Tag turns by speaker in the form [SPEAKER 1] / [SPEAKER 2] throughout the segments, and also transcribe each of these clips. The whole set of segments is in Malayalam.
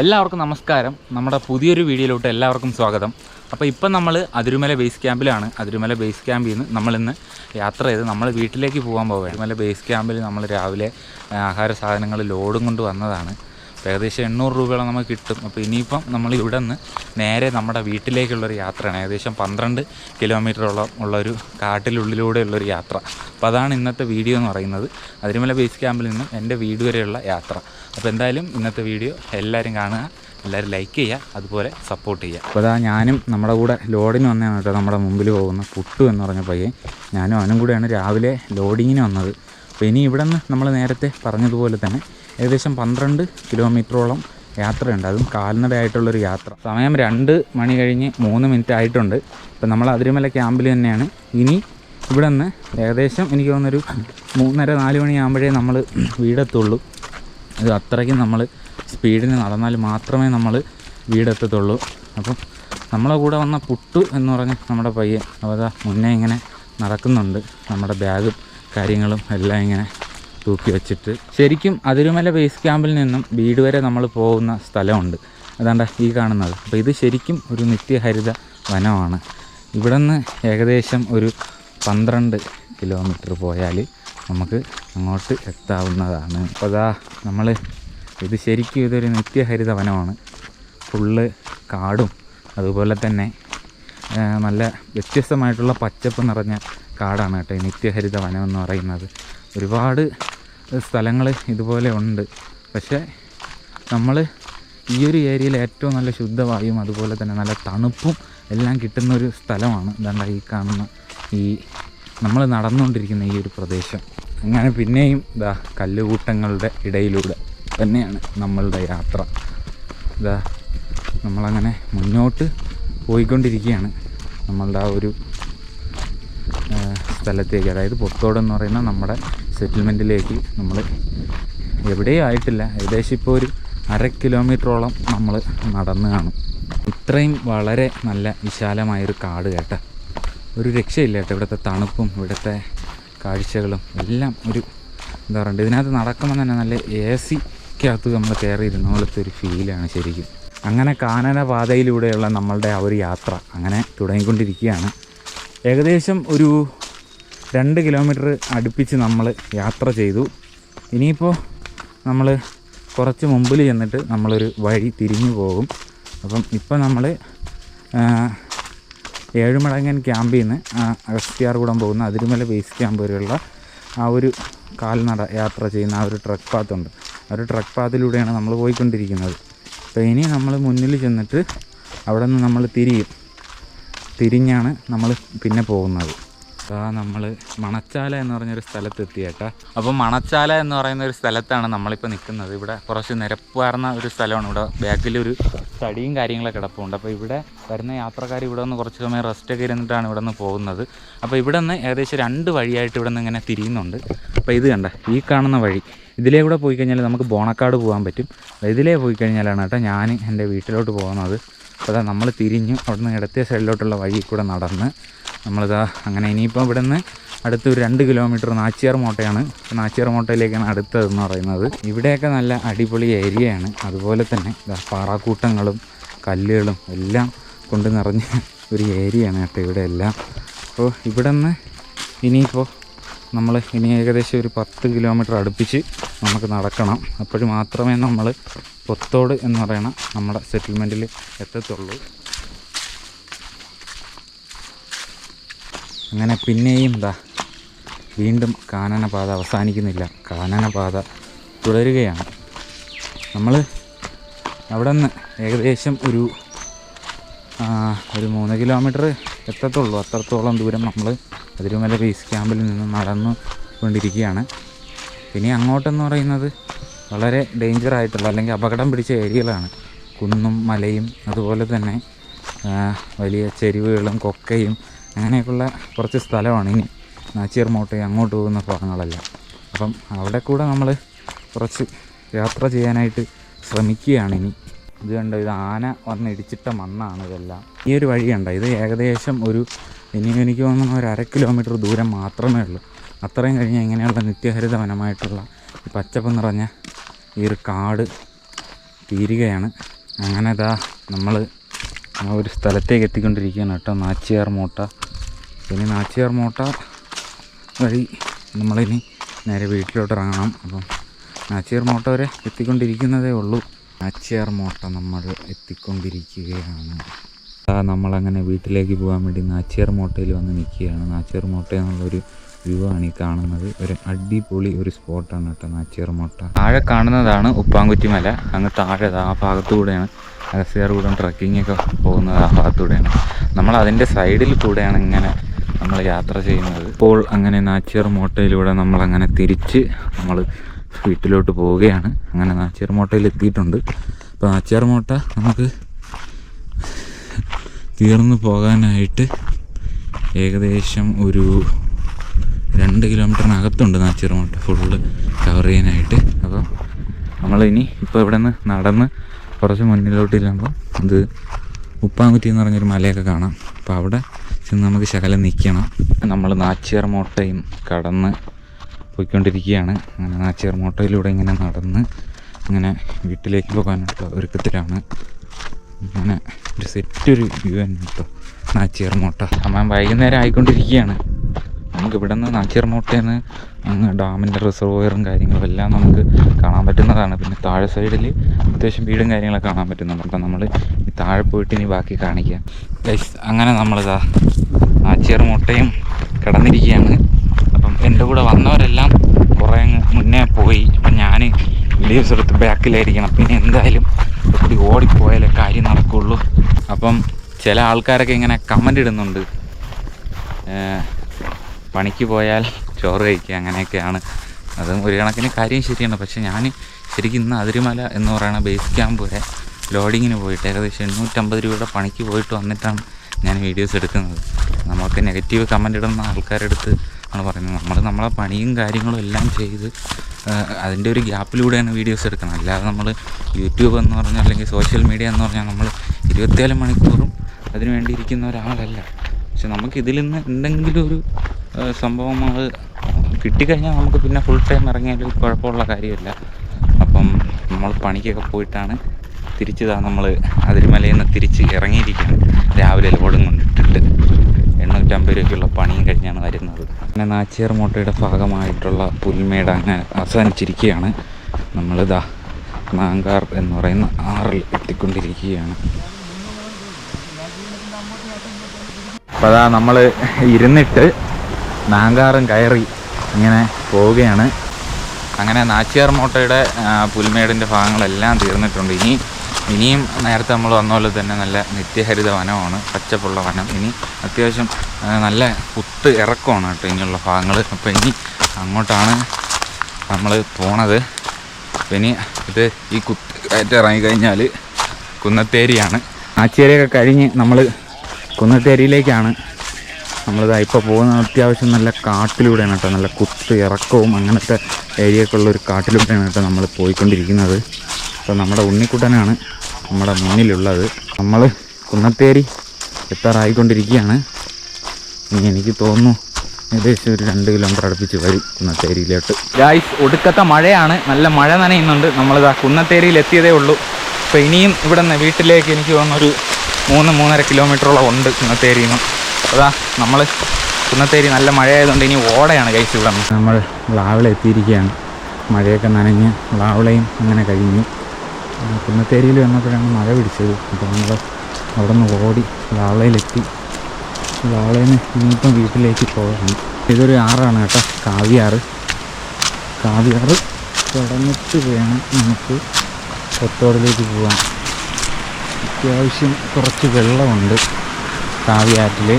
[SPEAKER 1] എല്ലാവർക്കും നമസ്കാരം. നമ്മുടെ പുതിയൊരു വീഡിയോയിലോട്ട് എല്ലാവർക്കും സ്വാഗതം. അപ്പോൾ ഇപ്പം നമ്മൾ അതിരുമല ബേസ് ക്യാമ്പിലാണ്. അതിരുമല ബേസ് ക്യാമ്പിൽ നിന്ന് നമ്മളിന്ന് യാത്ര ചെയ്ത് നമ്മൾ വീട്ടിലേക്ക് പോകാൻ പോവുകയാണ്. അതിരുമല ബേസ് ക്യാമ്പിൽ നമ്മൾ രാവിലെ ആഹാര സാധനങ്ങൾ ലോഡും കൊണ്ട് വന്നതാണ്. ഏകദേശം എണ്ണൂറ് രൂപയോളം നമുക്ക് കിട്ടും. അപ്പോൾ ഇനിയിപ്പം നമ്മൾ ഇവിടെ നിന്ന് നേരെ നമ്മുടെ വീട്ടിലേക്കുള്ളൊരു യാത്രയാണ്. ഏകദേശം പന്ത്രണ്ട് കിലോമീറ്ററോളം ഉള്ളൊരു കാട്ടിലുള്ളിലൂടെയുള്ളൊരു യാത്ര. അപ്പോൾ അതാണ് ഇന്നത്തെ വീഡിയോ എന്ന് പറയുന്നത്. അതിരുമല ബേസ് ക്യാമ്പിൽ നിന്നും എന്റെ വീട് വരെയുള്ള യാത്ര. അപ്പോൾ എന്തായാലും ഇന്നത്തെ വീഡിയോ എല്ലാവരും കാണുക എല്ലാവരും ലൈക്ക് ചെയ്യുക അതുപോലെ സപ്പോർട്ട് ചെയ്യുക. അപ്പോൾ അതാ ഞാനും നമ്മുടെ കൂടെ ലോഡിന് വന്നതാണ് കേട്ടോ. നമ്മുടെ മുമ്പിൽ പോകുന്ന പുട്ടു എന്ന് പറഞ്ഞ പയ്യൻ. ഞാനും അവനും കൂടെയാണ് രാവിലെ ലോഡിങ്ങിന് വന്നത്. അപ്പോൾ ഇനി ഇവിടെ നിന്ന് നമ്മൾ നേരത്തെ പറഞ്ഞതുപോലെ തന്നെ ഏകദേശം പന്ത്രണ്ട് കിലോമീറ്ററോളം യാത്രയുണ്ട്. അതും കാൽനടയായിട്ടുള്ളൊരു യാത്ര. സമയം രണ്ട് മണി കഴിഞ്ഞ് മൂന്ന് മിനിറ്റ് ആയിട്ടുണ്ട്. ഇപ്പം നമ്മൾ അതിരുമല ക്യാമ്പിൽ തന്നെയാണ്. ഇനി ഇവിടെ നിന്ന് ഏകദേശം എനിക്ക് തോന്നുന്നൊരു മൂന്നര നാല് മണിയാകുമ്പോഴേ നമ്മൾ വീടെത്തുള്ളൂ. ഇത് അത്രയ്ക്കും നമ്മൾ സ്പീഡിന് നടന്നാൽ മാത്രമേ നമ്മൾ വീടെത്തത്തുള്ളൂ. അപ്പം നമ്മളെ കൂടെ വന്ന പുട്ടു എന്ന് പറഞ്ഞ നമ്മുടെ പയ്യൻ അവതാ മുന്നേ ഇങ്ങനെ നടക്കുന്നുണ്ട്. നമ്മുടെ ബാഗും കാര്യങ്ങളും എല്ലാം ഇങ്ങനെ തൂക്കി വെച്ചിട്ട് ശരിക്കും അതിരുമല ബേസ് ക്യാമ്പിൽ നിന്നും വീട് വരെ നമ്മൾ പോകുന്ന സ്ഥലമുണ്ട്. അതാണ്ട ഈ കാണുന്നത്. അപ്പോൾ ഇത് ശരിക്കും ഒരു നിത്യഹരിത വനമാണ്. ഇവിടെ നിന്ന് ഏകദേശം ഒരു പന്ത്രണ്ട് കിലോമീറ്റർ പോയാൽ നമുക്ക് അങ്ങോട്ട് എത്താവുന്നതാണ്. അപ്പോൾ അതാ നമ്മൾ ഇത് ശരിക്കും ഇതൊരു നിത്യഹരിത വനമാണ്. ഫുള്ള് കാടും അതുപോലെ തന്നെ നല്ല വ്യത്യസ്തമായിട്ടുള്ള പച്ചപ്പ് നിറഞ്ഞ കാടാണ് കേട്ടോ ഈ നിത്യഹരിത വനം എന്ന് പറയുന്നത്. ഒരുപാട് സ്ഥലങ്ങൾ ഇതുപോലെ ഉണ്ട്. പക്ഷേ നമ്മൾ ഈ ഒരു ഏരിയയിൽ ഏറ്റവും നല്ല ശുദ്ധവായും അതുപോലെ തന്നെ നല്ല തണുപ്പും എല്ലാം കിട്ടുന്ന ഒരു സ്ഥലമാണ് ഇതാണ്ട ഈ കാണുന്ന ഈ നമ്മൾ നടന്നുകൊണ്ടിരിക്കുന്ന ഈ ഒരു പ്രദേശം. അങ്ങനെ പിന്നെയും ഇതാ കല്ലുകൂട്ടങ്ങളുടെ ഇടയിലൂടെ തന്നെയാണ് നമ്മളുടെ യാത്ര. ഇതാ നമ്മളങ്ങനെ മുന്നോട്ട് പോയിക്കൊണ്ടിരിക്കുകയാണ്. നമ്മളുടെ ആ ഒരു സ്ഥലത്തേക്ക്. അതായത് പൊത്തോടെന്ന് പറയുന്ന നമ്മുടെ സെറ്റിൽമെന്റിലേക്ക് നമ്മൾ എവിടെയും ആയിട്ടില്ല. ഏകദേശം ഇപ്പോൾ ഒരു അര കിലോമീറ്ററോളം നമ്മൾ നടന്ന് കാണും. ഇത്രയും വളരെ നല്ല വിശാലമായൊരു കാട് കേട്ട. ഒരു രക്ഷയില്ല കേട്ടോ ഇവിടുത്തെ തണുപ്പും ഇവിടുത്തെ കാഴ്ചകളും. എല്ലാം ഒരു എന്താ പറയുക ഇതിനകത്ത് നടക്കുമ്പോൾ തന്നെ നല്ല എ സിക്കകത്ത് നമ്മൾ കയറി ഇരുന്ന പോലത്തെ ഒരു ഫീലാണ് ശരിക്കും. അങ്ങനെ കാനന പാതയിലൂടെയുള്ള നമ്മളുടെ ആ ഒരു യാത്ര അങ്ങനെ തുടങ്ങിക്കൊണ്ടിരിക്കുകയാണ്. ഏകദേശം ഒരു രണ്ട് കിലോമീറ്റർ അടുപ്പിച്ച് നമ്മൾ യാത്ര ചെയ്തു. ഇനിയിപ്പോൾ നമ്മൾ കുറച്ച് മുമ്പിൽ ചെന്നിട്ട് നമ്മളൊരു വഴി തിരിഞ്ഞു പോകും. അപ്പം ഇപ്പം നമ്മൾ ഏഴുമടങ്ങൻ ക്യാമ്പിൽ നിന്ന് അഗസ്ത്യാർകൂടം പോകുന്ന അതിരുമല ബേസ് ക്യാമ്പ് വരെയുള്ള ആ ഒരു കാൽനട യാത്ര ചെയ്യുന്ന ആ ഒരു ട്രക്ക് പാത്തുണ്ട് ആ ഒരു ട്രക്ക് പാത്തിലൂടെയാണ് നമ്മൾ പോയിക്കൊണ്ടിരിക്കുന്നത്. അപ്പോൾ ഇനി നമ്മൾ മുന്നിൽ ചെന്നിട്ട് അവിടെ നിന്ന് നമ്മൾ തിരിയും. തിരിഞ്ഞാണ് നമ്മൾ പിന്നെ പോകുന്നത്. അതാ നമ്മൾ മണച്ചാല എന്ന് പറഞ്ഞൊരു സ്ഥലത്ത് എത്തിയേട്ടാ അപ്പോൾ മണച്ചാല എന്ന് പറയുന്ന ഒരു സ്ഥലത്താണ് നമ്മളിപ്പോൾ നിൽക്കുന്നത് ഇവിടെ കുറച്ച് നിരപ്പാർന്ന ഒരു സ്ഥലമാണ്. ഇവിടെ ബാക്കിലൊരു തടിയും കാര്യങ്ങളൊക്കെ കിടപ്പുണ്ട്. അപ്പോൾ ഇവിടെ വരുന്ന യാത്രക്കാർ ഇവിടെ നിന്ന് കുറച്ച് സമയം റെസ്റ്റ് ഒക്കെ ഇരുന്നിട്ടാണ് ഇവിടെ നിന്ന് പോകുന്നത്. അപ്പോൾ ഇവിടെ നിന്ന് ഏകദേശം രണ്ട് വഴിയായിട്ട് ഇവിടെ നിന്ന് ഇങ്ങനെ തിരിയുന്നുണ്ട്. അപ്പോൾ ഇത് കണ്ട ഈ കാണുന്ന വഴി. ഇതിലേ കൂടെ പോയി കഴിഞ്ഞാൽ നമുക്ക് ബോണക്കാട് പോകാൻ പറ്റും. ഇതിലേ പോയി കഴിഞ്ഞാലാണ് കേട്ടോ ഞാൻ എന്റെ വീട്ടിലോട്ട് പോകുന്നത്. അപ്പോൾ അതാ നമ്മൾ തിരിഞ്ഞു അവിടെ നിന്ന് ഇടത്തെ സൈഡിലോട്ടുള്ള വഴി കൂടെ നടന്ന് നമ്മളിതാ അങ്ങനെ ഇനിയിപ്പോൾ ഇവിടെ നിന്ന് അടുത്ത് ഒരു രണ്ട് കിലോമീറ്റർ നാച്ചിയാർ മോട്ടയാണ്. നാച്ചിയാർ മോട്ടയിലേക്കാണ് അടുത്തതെന്ന് പറയുന്നത്. ഇവിടെയൊക്കെ നല്ല അടിപൊളി ഏരിയയാണ്. അതുപോലെ തന്നെ പാറാക്കൂട്ടങ്ങളും കല്ലുകളും എല്ലാം കൊണ്ട് നിറഞ്ഞ ഒരു ഏരിയയാണ് കേട്ടോ ഇവിടെ എല്ലാം. അപ്പോൾ ഇവിടെ നിന്ന് ഇനിയിപ്പോൾ നമ്മൾ ഇനി ഏകദേശം ഒരു പത്ത് കിലോമീറ്റർ അടുപ്പിച്ച് നമുക്ക് നടക്കണം. അപ്പോൾ മാത്രമേ നമ്മൾ പൊത്തോട് എന്ന് പറയണ നമ്മുടെ സെറ്റിൽമെന്റിൽ എത്തത്തുള്ളൂ. അങ്ങനെ പിന്നെയും ഇതാ വീണ്ടും കാനനപാത അവസാനിക്കുന്നില്ല. കാനനപാത തുടരുകയാണ്. നമ്മൾ അവിടെ നിന്ന് ഏകദേശം ഒരു ഒരു മൂന്ന് കിലോമീറ്റർ എത്തത്തുള്ളൂ. അത്രത്തോളം ദൂരം നമ്മൾ അതിരുമല ബേസ് ക്യാമ്പിൽ നിന്ന് നടന്നു കൊണ്ടിരിക്കുകയാണ് പിന്നെ അങ്ങോട്ടെന്ന് പറയുന്നത് വളരെ ഡേഞ്ചർ ആയിട്ടുള്ള അല്ലെങ്കിൽ അപകടം പിടിച്ച ഏരിയകളാണ് കുന്നും മലയും അതുപോലെ തന്നെ വലിയ ചെരുവുകളും കൊക്കയും അങ്ങനെയൊക്കെയുള്ള കുറച്ച് സ്ഥലമാണ് ഇനി. നാച്ചിയർ മോട്ടയും അങ്ങോട്ട് പോകുന്ന ഭാഗങ്ങളെല്ലാം. അപ്പം അവിടെ കൂടെ നമ്മൾ കുറച്ച് യാത്ര ചെയ്യാനായിട്ട് ശ്രമിക്കുകയാണ് ഇനി. ഇത് കണ്ടോ ഇത് ആന വന്ന് ഇടിച്ചിട്ട മണ്ണാണ് ഇതെല്ലാം. ഈ ഒരു വഴി കണ്ടോ ഇത് ഏകദേശം ഒരു ഇനി എനിക്ക് തോന്നുന്നു ഒരു അര കിലോമീറ്റർ ദൂരം മാത്രമേ ഉള്ളൂ. അത്രയും കഴിഞ്ഞാൽ ഇങ്ങനെയുള്ള നിത്യഹരിതവനമായിട്ടുള്ള ഈ പച്ചപ്പ് നിറഞ്ഞ ഈ ഒരു കാട് തീരുകയാണ്. അങ്ങനെ ഇതാ നമ്മൾ ആ ഒരു സ്ഥലത്തേക്ക് എത്തിക്കൊണ്ടിരിക്കുകയാണ് കേട്ടോ നാച്ചിയാർ മോട്ട. ഇനി നാച്ചിയാർ മോട്ട വഴി നമ്മളിനി നേരെ വീട്ടിലോട്ട് ഇറങ്ങണം അപ്പം നാച്ചിയാർ മോട്ട വരെ എത്തിക്കൊണ്ടിരിക്കുന്നതേ ഉള്ളൂ. നാച്ചിയാർ മോട്ട നമ്മൾ എത്തിക്കൊണ്ടിരിക്കുകയാണ്. നമ്മളങ്ങനെ വീട്ടിലേക്ക് പോകാൻ വേണ്ടി നാച്ചിയാർ മോട്ടയിൽ വന്ന് നിൽക്കുകയാണ്. നാച്ചിയാർ മോട്ട എന്നുള്ളൊരു വ്യൂ ആണ് ഈ കാണുന്നത്. ഒരു അടിപൊളി ഒരു സ്പോട്ടാണ് കേട്ടോ നാച്ചിയർമോട്ട താഴെ കാണുന്നതാണ് ഉപ്പാങ്കുറ്റി മല അങ്ങ് താഴെ ആ ഭാഗത്തുകൂടെയാണ് അഗസ്യാർകൂടം ട്രക്കിംഗ് ഒക്കെ പോകുന്നത് ആ ഭാഗത്തൂടെയാണ്. നമ്മൾ അതിന്റെ സൈഡിൽ കൂടെയാണ് ഇങ്ങനെ നമ്മൾ യാത്ര ചെയ്യുന്നത്. ഇപ്പോൾ അങ്ങനെ നാച്ചിയർമോട്ടയിലൂടെ നമ്മൾ അങ്ങനെ തിരിച്ച് നമ്മൾ വീട്ടിലോട്ട് പോവുകയാണ്. അങ്ങനെ നാച്ചിയർമോട്ടയിൽ എത്തിയിട്ടുണ്ട്. അപ്പോൾ നാച്ചിയർമോട്ട നമുക്ക് തീർന്നു പോകാനായിട്ട് ഏകദേശം ഒരു രണ്ട് കിലോമീറ്ററിനകത്തുണ്ട് നാച്ചിറമോട്ട ഫുള്ള് കവർ ചെയ്യാനായിട്ട്. അപ്പോൾ നമ്മളിനി ഇപ്പോൾ ഇവിടെ നിന്ന് നടന്ന് കുറച്ച് മുന്നിലോട്ട് ചെല്ലുമ്പോൾ ഇത് ഉപ്പാങ്കുറ്റി എന്ന് പറഞ്ഞൊരു മലയൊക്കെ കാണാം. അപ്പോൾ അവിടെ ചെന്ന് നമുക്ക് ശകലം നിൽക്കണം. നമ്മൾ നാച്ചിയർ മോട്ടയും കടന്ന് പോയിക്കൊണ്ടിരിക്കുകയാണ്. അങ്ങനെ നാച്ചിയർ മോട്ടയിലൂടെ ഇങ്ങനെ നടന്ന് ഇങ്ങനെ വീട്ടിലേക്ക് പോകാനുള്ള ഒരുക്കത്തിലാണ്. അങ്ങനെ ഒരു സെറ്റ് ഒരു വ്യൂ തന്നെ കേട്ടോ. നാച്ചിയർ മോട്ട അമ്മ വൈകുന്നേരം ആയിക്കൊണ്ടിരിക്കുകയാണ്. നമുക്ക് ഇവിടെ നിന്ന് നാച്ചിയർ മോട്ടയിൽ നിന്ന് അങ്ങ് ഡാമിന്റെ റിസർവോയറും കാര്യങ്ങളും എല്ലാം നമുക്ക് കാണാൻ പറ്റുന്നതാണ്. പിന്നെ താഴെ സൈഡിൽ അത്യാവശ്യം വീടും കാര്യങ്ങളൊക്കെ കാണാൻ പറ്റുന്നുണ്ട്. അപ്പം നമ്മൾ ഈ താഴെ പോയിട്ട് ഇനി ബാക്കി കാണിക്കാം. ഗൈസ് അങ്ങനെ നമ്മളിതാ നാച്ചിയർ മുട്ടയും കിടന്നിരിക്കുകയാണ് അപ്പം എന്റെ കൂടെ വന്നവരെല്ലാം കുറേ മുന്നേ പോയി. അപ്പം ഞാൻ ലീവ്സ് എടുത്ത് ബാക്കിലായിരിക്കണം പിന്നെ എന്തായാലും കൂടി ഓടിപ്പോയാലേ കാര്യം നടക്കുള്ളൂ. അപ്പം ചില ആൾക്കാരൊക്കെ ഇങ്ങനെ കമന്റ് ഇടുന്നുണ്ട്. പണിക്ക് പോയാൽ ചോറ് കഴിക്കുക അങ്ങനെയൊക്കെയാണ്. അതും ഒരു കണക്കിന് കാര്യം ശരിയാണ്. പക്ഷേ ഞാൻ ശരിക്കും ഇന്ന് അതിരുമല എന്ന് പറയുന്ന ബേസ് ക്യാമ്പ് വരെ ലോഡിങ്ങിന് പോയിട്ട് ഏകദേശം എണ്ണൂറ്റമ്പത് രൂപയുടെ പണിക്ക് പോയിട്ട് വന്നിട്ടാണ് ഞാൻ വീഡിയോസ് എടുക്കുന്നത്. നമ്മൾക്ക് നെഗറ്റീവ് കമന്റ് ഇടുന്ന ആൾക്കാരുടെ അടുത്ത് ആണ് പറയുന്നത്. നമ്മൾ നമ്മളെ പണിയും കാര്യങ്ങളും എല്ലാം ചെയ്ത് അതിന്റെ ഒരു ഗ്യാപ്പിലൂടെയാണ് വീഡിയോസ് എടുക്കുന്നത്. അല്ലാതെ നമ്മൾ യൂട്യൂബ് എന്ന് പറഞ്ഞാൽ അല്ലെങ്കിൽ സോഷ്യൽ മീഡിയ എന്ന് പറഞ്ഞാൽ നമ്മൾ ഇരുപത്തിനാല് മണിക്കൂറും അതിനു വേണ്ടി ഇരിക്കുന്ന ഒരാളല്ല. പക്ഷെ നമുക്ക് ഇതിൽ നിന്ന് എന്തെങ്കിലും ഒരു സംഭവം അത് കിട്ടിക്കഴിഞ്ഞാൽ നമുക്ക് പിന്നെ ഫുൾ ടൈം ഇറങ്ങിയാൽ കുഴപ്പമുള്ള കാര്യമില്ല. അപ്പം നമ്മൾ പണിക്കൊക്കെ പോയിട്ടാണ് തിരിച്ചതാ നമ്മൾ അതിരുമലയിൽ നിന്ന് തിരിച്ച് ഇറങ്ങിയിരിക്കുകയാണ് രാവിലെ ലോഡും കൊണ്ടിട്ടിട്ട് എണ്ണൂറ്റമ്പത് രൂപയ്ക്കുള്ള പണിയും കഴിഞ്ഞാണ് വരുന്നത്. പിന്നെ നാച്ചിയാർ മോട്ടയുടെ ഭാഗമായിട്ടുള്ള പുൽമേട് അങ്ങനെ അവസാനിച്ചിരിക്കുകയാണ്. നമ്മളിതാ നാങ്കാർ എന്ന് പറയുന്ന ആറിൽ എത്തിക്കൊണ്ടിരിക്കുകയാണ്. അപ്പോൾ അതാ നമ്മൾ ഇരുന്നിട്ട് നാങ്കാറും കയറി ഇങ്ങനെ പോവുകയാണ്. അങ്ങനെ നാച്ചിയാർ മോട്ടയുടെ പുൽമേടിന്റെ ഭാഗങ്ങളെല്ലാം തീർന്നിട്ടുണ്ട്. ഇനി ഇനിയും നേരത്തെ നമ്മൾ വന്ന പോലെ തന്നെ നല്ല നിത്യഹരിത വനമാണ് പച്ചപ്പുള്ള വനം. ഇനി അത്യാവശ്യം നല്ല കുത്ത് ഇറക്കമാണ് കേട്ടോ ഇനിയുള്ള ഭാഗങ്ങൾ അപ്പോൾ ഇനി അങ്ങോട്ടാണ് നമ്മൾ പോണത്. ഇനി ഇത് ഈ കുത്ത് കയറ്റം ഇറങ്ങിക്കഴിഞ്ഞാൽ കുന്നത്തേരിയാണ്. ആച്ചേരിയൊക്കെ കഴിഞ്ഞ് നമ്മൾ കുന്നത്തേരിയിലേക്കാണ് നമ്മളിതാ ഇപ്പോൾ പോകുന്ന അത്യാവശ്യം നല്ല കാട്ടിലൂടെയാണ് കേട്ടോ. നല്ല കുത്ത് ഇറക്കവും അങ്ങനത്തെ ഏരിയയൊക്കെ ഒരു കാട്ടിലൂടെയാണ് കേട്ടോ നമ്മൾ പോയിക്കൊണ്ടിരിക്കുന്നത്. അപ്പോൾ നമ്മുടെ ഉണ്ണിക്കുട്ടനാണ് നമ്മുടെ മുന്നിലുള്ളത്. നമ്മൾ കുന്നത്തേരി എത്താറായിക്കൊണ്ടിരിക്കുകയാണ്. ഇനി എനിക്ക് തോന്നുന്നു ഏകദേശം ഒരു രണ്ട് കിലോമീറ്റർ അടുപ്പിച്ച് വരും കുന്നത്തേരിയിലോട്ട്. ഗായ്സ് ഒടുക്കത്തെ മഴയാണ്. നല്ല മഴ നനയുന്നുണ്ട്. നമ്മളിതാ കുന്നത്തേരിയിൽ എത്തിയതേ ഉള്ളൂ. അപ്പോൾ ഇനിയും ഇവിടെ നിന്ന് വീട്ടിലേക്ക് എനിക്ക് തോന്നുന്നൊരു മൂന്ന് മൂന്നര കിലോമീറ്ററോളം ഉണ്ട് കുന്നത്തേരിയിൽ നിന്ന്. അതാ നമ്മൾ കുന്നത്തേരി നല്ല മഴയായതുകൊണ്ട് ഇനി ഓടയാണ് ഗൈസ് ഇവിടെ. നമ്മൾ ലാവിള എത്തിയിരിക്കുകയാണ്. മഴയൊക്കെ നനഞ്ഞ് ലാവിളയും അങ്ങനെ കഴിഞ്ഞു. കുന്നത്തേരിയിൽ വന്നപ്പോഴാണ് മഴ പിടിച്ചത്. അപ്പോൾ നമ്മൾ അവിടെ നിന്ന് ഓടി ലാവളയിലെത്തി ലാവളയിൽ നിന്ന് ഇനിയിപ്പം വീട്ടിലേക്ക് പോകണം ഇതൊരു ആറാണ് കേട്ടോ കാവ്യാറ്. കാവ്യാറ് തുടങ്ങിച്ച് വേണം നമുക്ക് കൊത്തോടിലേക്ക് പോകാം അത്യാവശ്യം കുറച്ച് വെള്ളമുണ്ട് കാവിയാറ്റിൽ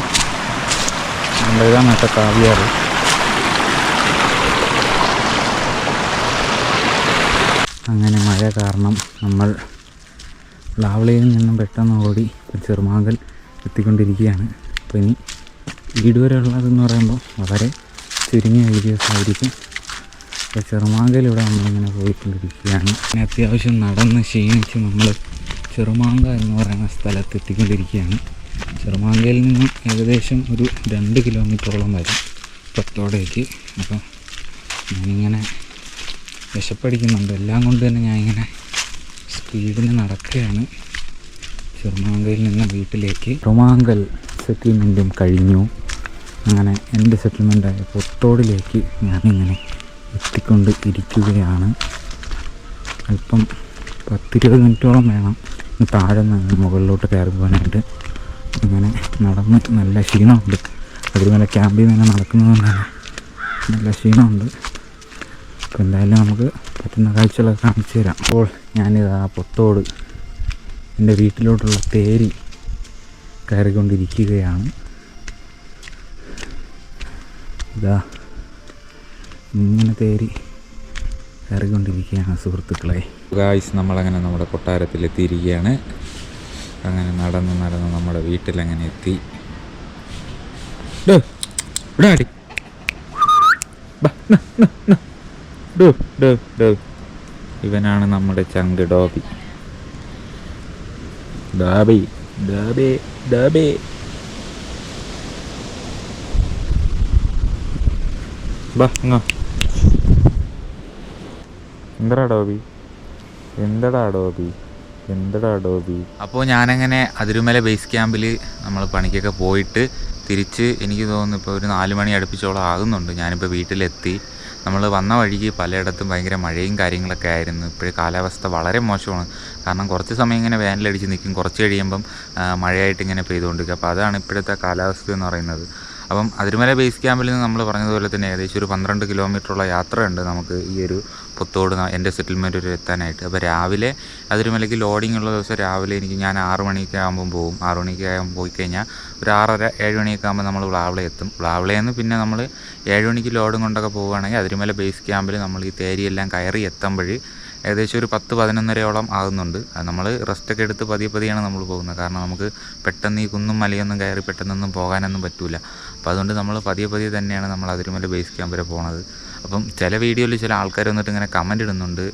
[SPEAKER 1] കേട്ടോ കാവിയാറ് അങ്ങനെ മഴ കാരണം നമ്മൾ ലാവളയിൽ നിന്നും പെട്ടെന്ന് ഓടി ചെറുമാങ്കൽ എത്തിക്കൊണ്ടിരിക്കുകയാണ്. അപ്പോൾ ഇനി വീട് വരെ പറയുമ്പോൾ വളരെ ചുരുങ്ങിയ വീഡിയോസ് ആയിരിക്കും അപ്പോൾ ചെറുമാങ്കയിലൂടെ നമ്മളിങ്ങനെ പോയിക്കൊണ്ടിരിക്കുകയാണ്. ഇനി അത്യാവശ്യം നടന്ന് ക്ഷീണിച്ച് നമ്മൾ ചെറുമാങ്ക എന്ന് പറയുന്ന സ്ഥലത്ത് എത്തിക്കൊണ്ടിരിക്കുകയാണ്. ചെറുമാങ്കയിൽ നിന്ന് ഏകദേശം ഒരു രണ്ട് കിലോമീറ്ററോളം വരും പത്തോടേക്ക് അപ്പം ഞാനിങ്ങനെ വിശപ്പടിക്കുന്നുണ്ട്. എല്ലാം കൊണ്ട് തന്നെ ഞാൻ ഇങ്ങനെ സ്പീഡിന് നടക്കുകയാണ്. ചെറുമാങ്കയിൽ നിന്ന് വീട്ടിലേക്ക് ചെറുമാങ്കൽ സെറ്റിൽമെന്റും കഴിഞ്ഞു. അങ്ങനെ എന്റെ സെറ്റിൽമെന്റായ പൊത്തോടിലേക്ക് ഞാനിങ്ങനെ എത്തിക്കൊണ്ട് ഇരിക്കുകയാണ്. അല്പം പത്തിരുപത് മിനിറ്റോളം വേണം. താഴെ നിന്ന് മുകളിലോട്ട് കയറി പോകാനായിട്ട് ഇങ്ങനെ നടന്ന് നല്ല ക്ഷീണമുണ്ട്. അതിരുമല ക്യാമ്പിൽ നിന്ന് നടക്കുന്നത് തന്നെ നല്ല ക്ഷീണമുണ്ട്. അപ്പോൾ എന്തായാലും നമുക്ക് പറ്റുന്ന കാഴ്ചകളൊക്കെ കാണിച്ചു തരാം. അപ്പോൾ ഞാനിതാ പൊത്തോട് എന്റെ വീട്ടിലോട്ടുള്ള തേരി കയറിക്കൊണ്ടിരിക്കുകയാണ്. ഇതാ ഇങ്ങനെ തേരി കയറിക്കൊണ്ടിരിക്കുകയാണ് സുഹൃത്തുക്കളെ. ഗായ്സ് നമ്മളങ്ങനെ നമ്മുടെ കൊട്ടാരത്തിൽ എത്തിയിരിക്കുകയാണ് അങ്ങനെ നടന്ന് നടന്ന് നമ്മുടെ വീട്ടിലങ്ങനെ എത്തി. ഇവനാണ് നമ്മുടെ ചങ്ക് ഡോബി. Dobby Dobby Dobby. എന്തടാ ഡോബി? എന്തടാ ഡോബി? എന്തടാ ഡോബി? അപ്പോൾ ഞാനങ്ങനെ അതിരുമല ബേസ് ക്യാമ്പിൽ നമ്മൾ പണിക്കൊക്കെ പോയിട്ട് തിരിച്ച് എനിക്ക് തോന്നുന്നു ഇപ്പോൾ ഒരു നാല് മണി അടുപ്പിച്ചോളം ആകുന്നുണ്ട്. ഞാനിപ്പോൾ വീട്ടിലെത്തി. നമ്മൾ വന്ന വഴിക്ക് പലയിടത്തും ഭയങ്കര മഴയും കാര്യങ്ങളൊക്കെ ആയിരുന്നു. ഇപ്പോഴേ കാലാവസ്ഥ വളരെ മോശമാണ്. കാരണം കുറച്ച് സമയം ഇങ്ങനെ വേനലടിച്ച് നിൽക്കും കുറച്ച് കഴിയുമ്പം മഴയായിട്ട് ഇങ്ങനെ പെയ്തുകൊണ്ടിരിക്കും അപ്പോൾ അതാണ് ഇപ്പോഴത്തെ കാലാവസ്ഥ എന്ന് പറയുന്നത്. അപ്പം അതിരുമല ബേസ് ക്യാമ്പിൽ നിന്ന് നമ്മൾ പറഞ്ഞതുപോലെ തന്നെ ഏകദേശം ഒരു പന്ത്രണ്ട് കിലോമീറ്ററുള്ള യാത്രയുണ്ട് നമുക്ക് ഈ ഒരു പുത്തോട് എന്റെ സെറ്റിൽമെന്റ് വരെ എത്താനായിട്ട്. അപ്പോൾ രാവിലെ അതിരുമലയ്ക്ക് ലോഡിംഗ് ഉള്ള ദിവസം രാവിലെ എനിക്ക് ഞാൻ ആറ് മണിയൊക്കെ ആകുമ്പം പോകും ആറ് മണിയൊക്കെ ആകുമ്പോൾ പോയി കഴിഞ്ഞാൽ ഒരു ആറര ഏഴ് മണിയൊക്കെ ആകുമ്പോൾ നമ്മൾ വ്ളാവിള എത്തും. വ്ളാവിളയിൽ നിന്ന് പിന്നെ നമ്മൾ ഏഴ് മണിക്ക് ലോഡും കൊണ്ടൊക്കെ പോവുകയാണെങ്കിൽ അതിരുമല ബേസ് ക്യാമ്പിൽ നമ്മൾ ഈ തേരിയെല്ലാം കയറി എത്തുമ്പോൾ ഏകദേശം ഒരു പത്ത് പതിനൊന്നരയോളം ആകുന്നുണ്ട്. നമ്മൾ റെസ്റ്റൊക്കെ എടുത്ത് പതിയെ പതിയാണ് നമ്മൾ പോകുന്നത്. കാരണം നമുക്ക് പെട്ടെന്ന് ഈ കുന്നും മലയൊന്നും കയറി പെട്ടെന്നൊന്നും പോകാനൊന്നും പറ്റില്ല അപ്പോൾ അതുകൊണ്ട് നമ്മൾ പതിയെ പതിയെ തന്നെയാണ് നമ്മൾ അതിരുമല ബേസ് ക്യാമ്പ് വരെ പോണത്. അപ്പം ചില വീഡിയോയിൽ ചില ആൾക്കാർ വന്നിട്ട് ഇങ്ങനെ കമന്റ് ഇടുന്നുണ്ട്.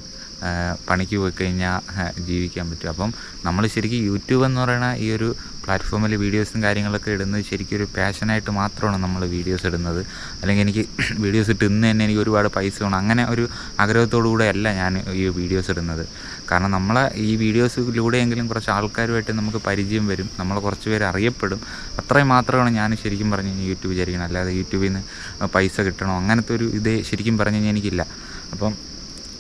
[SPEAKER 1] പണിക്ക് പോയി കഴിഞ്ഞാൽ ജീവിക്കാൻ പറ്റും. അപ്പം നമ്മൾ ശരിക്കും യൂട്യൂബ് എന്ന് പറയുന്ന ഈ ഒരു പ്ലാറ്റ്ഫോമിൽ വീഡിയോസും കാര്യങ്ങളൊക്കെ ഇടുന്നത് ശരിക്കും ഒരു പാഷനായിട്ട് മാത്രമാണ് നമ്മൾ വീഡിയോസ് ഇടുന്നത്. അല്ലെങ്കിൽ എനിക്ക് വീഡിയോസ് ഇട്ട് ഇന്ന് തന്നെ എനിക്ക് ഒരുപാട് പൈസ വേണം. അങ്ങനെ ഒരു ആഗ്രഹത്തോടു കൂടെ അല്ല ഞാൻ ഈ വീഡിയോസ് ഇടുന്നത്. കാരണം നമ്മളെ ഈ വീഡിയോസിലൂടെയെങ്കിലും കുറച്ച് ആൾക്കാരുമായിട്ട് നമുക്ക് പരിചയം വരും. നമ്മൾ കുറച്ച് പേര് അറിയപ്പെടും. അത്രയും മാത്രമാണ് ഞാൻ ശരിക്കും പറഞ്ഞു കഴിഞ്ഞാൽ യൂട്യൂബ് വിചാരിക്കണം അല്ലാതെ യൂട്യൂബിൽ നിന്ന് പൈസ കിട്ടണോ? അങ്ങനത്തെ ഒരു ഇതേ ശരിക്കും പറഞ്ഞു കഴിഞ്ഞാൽ എനിക്കില്ല. അപ്പം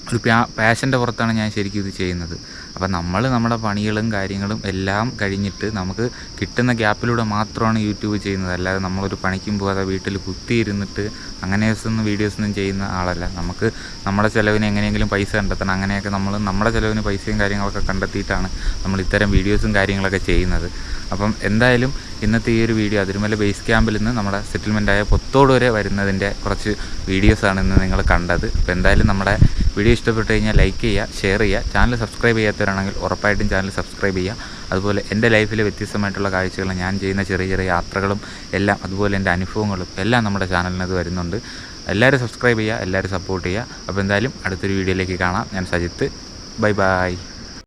[SPEAKER 1] ഒരു പാഷന്റെ പുറത്താണ് ഞാൻ ശരിക്കും ഇത് ചെയ്യുന്നത്. അപ്പം നമ്മൾ നമ്മുടെ പണികളും കാര്യങ്ങളും എല്ലാം കഴിഞ്ഞിട്ട് നമുക്ക് കിട്ടുന്ന ഗ്യാപ്പിലൂടെ മാത്രമാണ് യൂട്യൂബ് ചെയ്യുന്നത്. അല്ലാതെ നമ്മളൊരു പണിക്കും പോകാതെ വീട്ടിൽ കുത്തിയിരുന്നിട്ട് അങ്ങനെ ഒന്നും വീഡിയോസ് ഒന്നും ചെയ്യുന്ന ആളല്ല. നമുക്ക് നമ്മുടെ ചിലവിന് എങ്ങനെയെങ്കിലും പൈസ കണ്ടെത്തണം. അങ്ങനെയൊക്കെ നമ്മൾ നമ്മുടെ ചിലവിന് പൈസയും കാര്യങ്ങളൊക്കെ കണ്ടെത്തിയിട്ടാണ് നമ്മൾ ഇത്തരം വീഡിയോസും കാര്യങ്ങളൊക്കെ ചെയ്യുന്നത്. അപ്പം എന്തായാലും ഇന്നത്തെ ഈ ഒരു വീഡിയോ അതിരുമല ബേസ് ക്യാമ്പിൽ നിന്ന് നമ്മുടെ സെറ്റിൽമെന്റായ പൊത്തോട് വരെ വരുന്നതിന്റെ കുറച്ച് വീഡിയോസാണ് ഇന്ന് നിങ്ങൾ കണ്ടത്. അപ്പോൾ എന്തായാലും നമ്മുടെ വീഡിയോ ഇഷ്ടപ്പെട്ട് കഴിഞ്ഞാൽ ലൈക്ക് ചെയ്യുക ഷെയർ ചെയ്യുക. ചാനൽ സബ്സ്ക്രൈബ് ചെയ്യാത്തവരാണെങ്കിൽ ഉറപ്പായിട്ടും ചാനൽ സബ്സ്ക്രൈബ് ചെയ്യുക. അതുപോലെ എന്റെ ലൈഫിലെ വ്യത്യസ്തമായിട്ടുള്ള കാഴ്ചകൾ ഞാൻ ചെയ്യുന്ന ചെറിയ ചെറിയ യാത്രകളും എല്ലാം അതുപോലെ എന്റെ അനുഭവങ്ങളും എല്ലാം നമ്മുടെ ചാനലിനത് വരുന്നുണ്ട്. എല്ലാവരും സബ്സ്ക്രൈബ് ചെയ്യുക എല്ലാവരും സപ്പോർട്ട് ചെയ്യുക. അപ്പോൾ എന്തായാലും അടുത്തൊരു വീഡിയോയിലേക്ക് കാണാം. ഞാൻ സജിത്ത്. Bye bye.